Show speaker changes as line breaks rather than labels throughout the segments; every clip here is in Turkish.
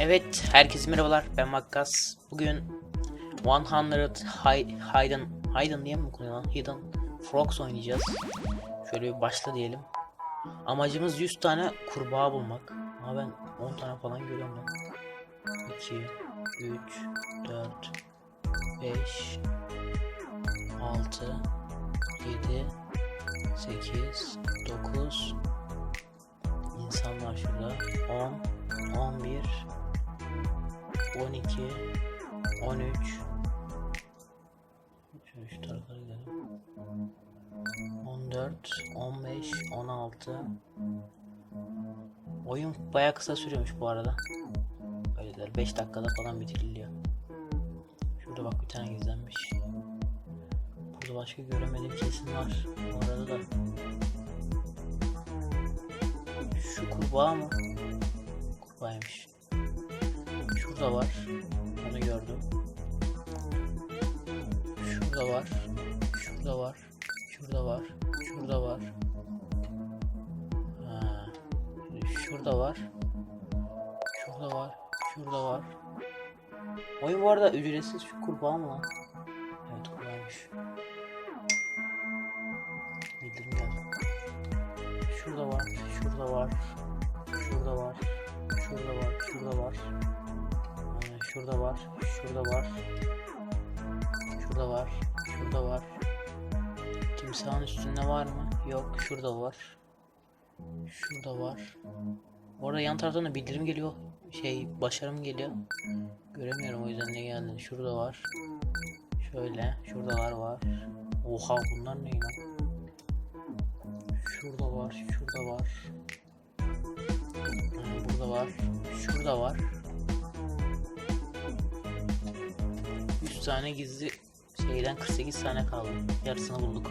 Evet, herkese merhabalar. Ben Makkas. Bugün 100 Hi- Hidden Hidden diye mi okunuyor lan? Hidden Frogs oynayacağız. Şöyle bir başla diyelim. Amacımız 100 tane kurbağa bulmak. Ama ben 10 tane falan görüyorum lan. 2 3 4 5 6 7 8 9 İnsan var şurada. 10 11 12 13 Şöyle şu tarafa gidelim. 14 15 16 Oyun bayağı kısa sürüyormuş bu arada. Öyleler 5 dakikada falan bitiriliyor. Şurada bak bir tane gizlenmiş. Burada başka göremediğim kesin var. Bu arada da şu kurbağa mı? Kurbağaymış. Şurada var. Onu gördüm. Şurada var. Şurada var. Şurada var. Şurada var. Ha. Şurada var. Şurada var. Şurada var. Oyun bu arada ücretsiz şu kurbağa mı lan? Evet kurbağaymış. Bildirim geldi. Şurada var. Şurada var. Şurada var. Şurada var. Şurada var. Aynen şurada var. Şurada var. Şurada var. Şurada var. Timsahın üstünde var mı? Yok. Şurada var. Şurada var. Orada yan taraftan da bildirim geliyor. Şey başarım geliyor. Göremiyorum o yüzden ne geldi. Şurada var. Şöyle. Şuradalar var. Oha bunlar ne lan? Şurada var. Şurada var. Burada var. Şurada var. Tane gizli şeyden 48 tane kaldı. Yarısını bulduk.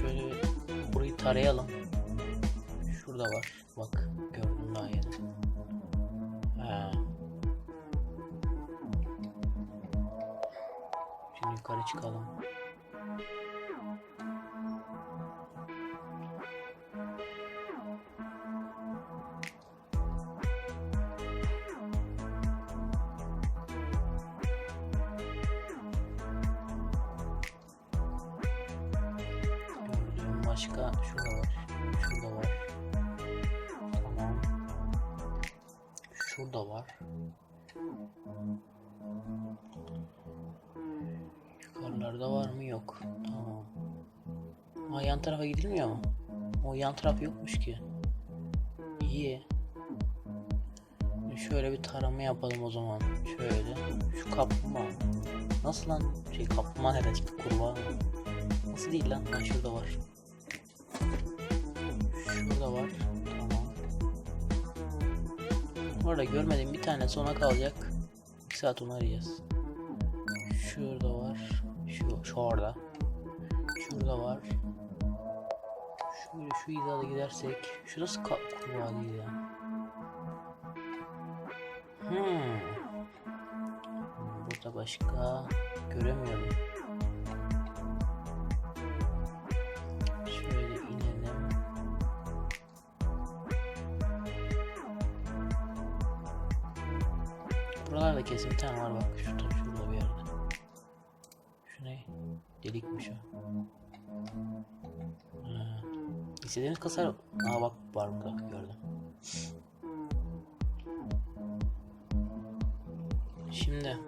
Şöyle burayı tarayalım. Şurada var. Bak gördüm yeni. Ha. Şimdi yukarı çıkalım. Şurada var. Yukarılarda var mı? Yok. Tamam. Ha yan tarafa gidilmiyor mu? O yan taraf yokmuş ki. İyi. Şöyle bir tarama yapalım o zaman. Şöyle. Şu kaplumbağa. Nasıl lan? Şey kaplumbağa nereden çıktı? Kurbağa? Nasıl değil lan? Ha şurada var. Şurada var. Bu arada görmediğim bir tane sona kalacak. 2 saat onu arayacağız. Şurada var. Şu, şu orada. Şurada var. Şöyle şu hizada gidersek. Şurası ka değil ya. Hmm. Burada başka göremiyorum. Buralarda kesin bir tane var bak. Şurada, şurada bir yerde. Şu ne? Delikmiş o. Ha. İstediğiniz kasar... Aa bak var burada gördüm. Şimdi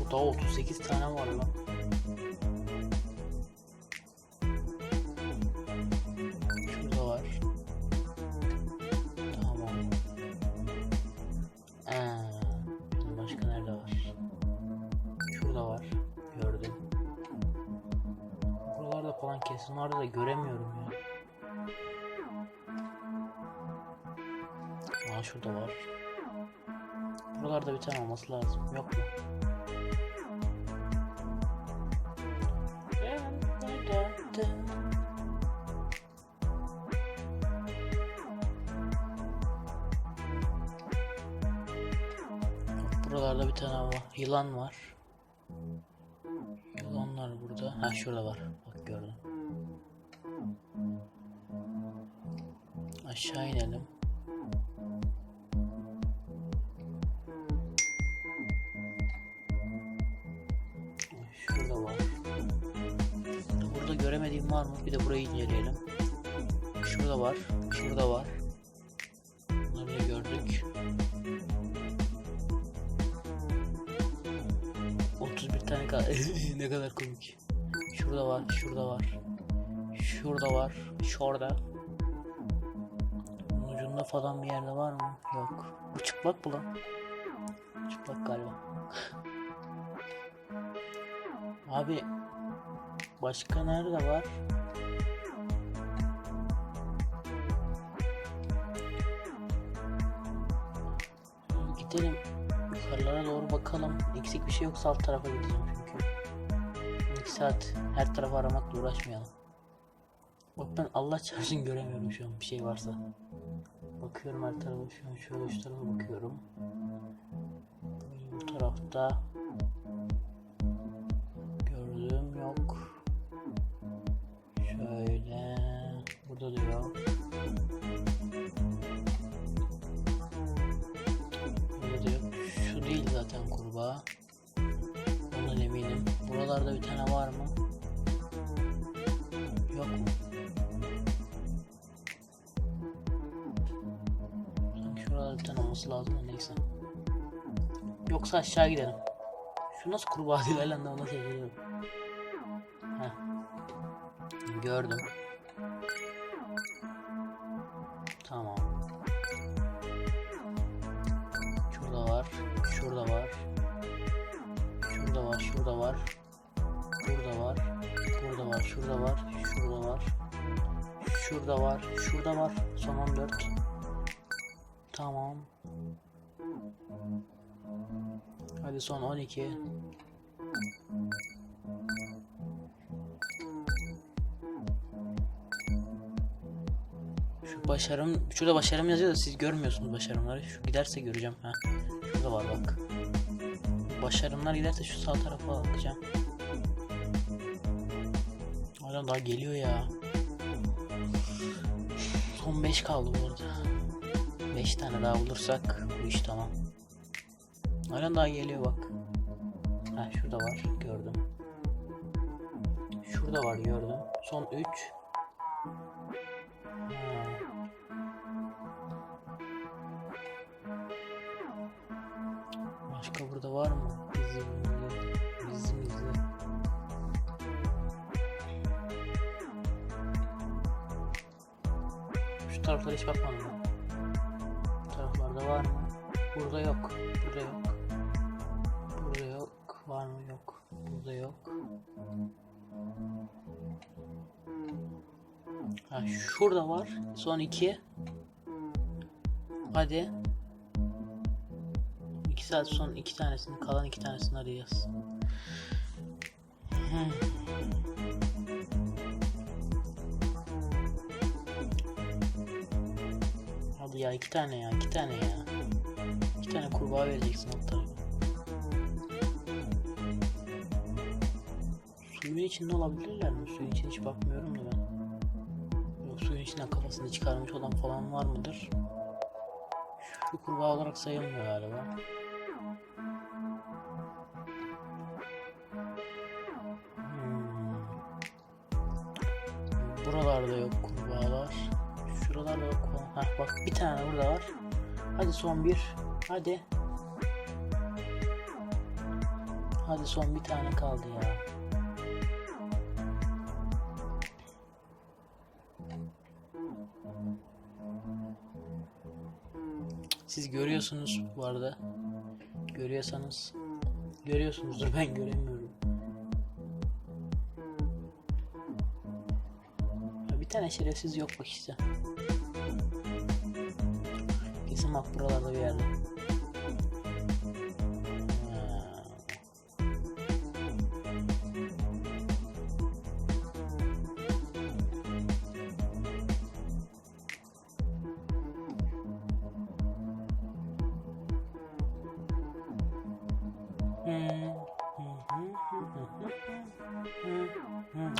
Burada 38 tane var lan. Falan kesin vardı da göremiyorum ya. Aa şurada var. Buralarda bir tane olması lazım. Yok mu? Buralarda bir tane var. Yılan var. Yılanlar burada. Ha şurada var. Bak gördüm. Aşağı inelim. Şurada var. Burada göremediğim var mı? Bir de burayı inceleyelim. Şurada var. Şurada var. Bunları gördük. 31 tane kaldı. ne kadar komik. Şurada var. Şurada var. Şurada var. Şurada. Ucunda falan bir yerde var mı? Yok. Bu çıplak mı lan? Çıplak galiba. Abi başka nerede var? Gidelim yukarılara doğru bakalım. Eksik bir şey yoksa alt tarafa gideceğim çünkü. 2 saat her tarafı aramakla uğraşmayalım. Bak ben Allah çarpsın göremiyorum şu an bir şey varsa. Bakıyorum her tarafa şu an şöyle şu tarafa bakıyorum. Bu tarafta gördüğüm yok. Şöyle burada da yok. Burada da yok. Şu değil zaten kurbağa. Ondan eminim. Buralarda bir tane var mı? Yok mu? Olması lazım da neyse. Yoksa aşağı gidelim. Şu nasıl kurbağa değil lan ona şaşırıyorum. Heh. Gördüm. Tamam. Şurada var. Şurada var. Şurada var. Şurada var. Burada var. Burada var. Şurada var. Şurada var. Şurada var. Şurada var. Son 14. Tamam. Hadi son 12. Şu başarım, şurada başarım yazıyor da siz görmüyorsunuz başarımları. Şu giderse göreceğim ha. Şurada var bak. Başarımlar giderse şu sağ tarafa bakacağım. Hala daha geliyor ya. Son 5 kaldı bu. 5 tane daha bulursak bu iş tamam. Hala daha geliyor bak. Ha şurada var gördüm. Şurada var gördüm. Son 3. Başka burada var mı? Bizim bizim bizim. Şu taraflara hiç bakmadım ben. Bu taraflarda var mı? Burada yok. Burada yok. Burada yok. Var mı? Yok. Burada yok. Ha şurada var. Son iki. Hadi. İki saat son iki tanesini kalan iki tanesini arayacağız. İki tane ya iki tane ya. İki tane kurbağa vereceksin tarafa. Suyun içinde olabilirler mi? Suyun içine hiç bakmıyorum da ben. Yok suyun içinden kafasını çıkarmış olan falan var mıdır? Şu kurbağa olarak sayılmıyor galiba. Hmm. Buralarda yok kurbağalar. Heh bak bir tane burada var. Hadi son bir. Hadi. Hadi son bir tane kaldı ya. Siz görüyorsunuz bu arada. Görüyorsanız görüyorsunuzdur ben göremiyorum. Bir tane şerefsiz yok bak işte. Bak buralarda bir yerde.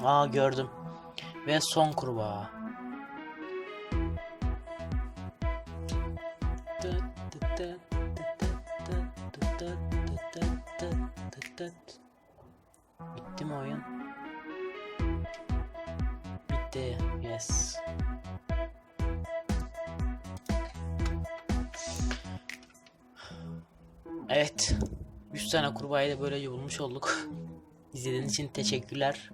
Aa gördüm. Ve son kurbağa. Bitti mi oyun? Bitti. Yes. Evet. 100 tane kurbağayı da böylece bulmuş olduk. İzlediğiniz için teşekkürler.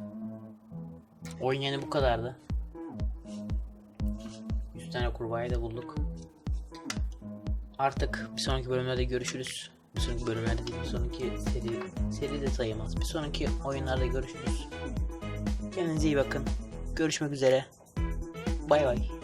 Oyun yani bu kadardı. 100 tane kurbağayı da bulduk. Artık bir sonraki bölümlerde görüşürüz. Bir sonraki bölümlerde bir sonraki seri, seri de sayılmaz. Bir sonraki oyunlarda görüşürüz. Kendinize iyi bakın. Görüşmek üzere. Bay bay.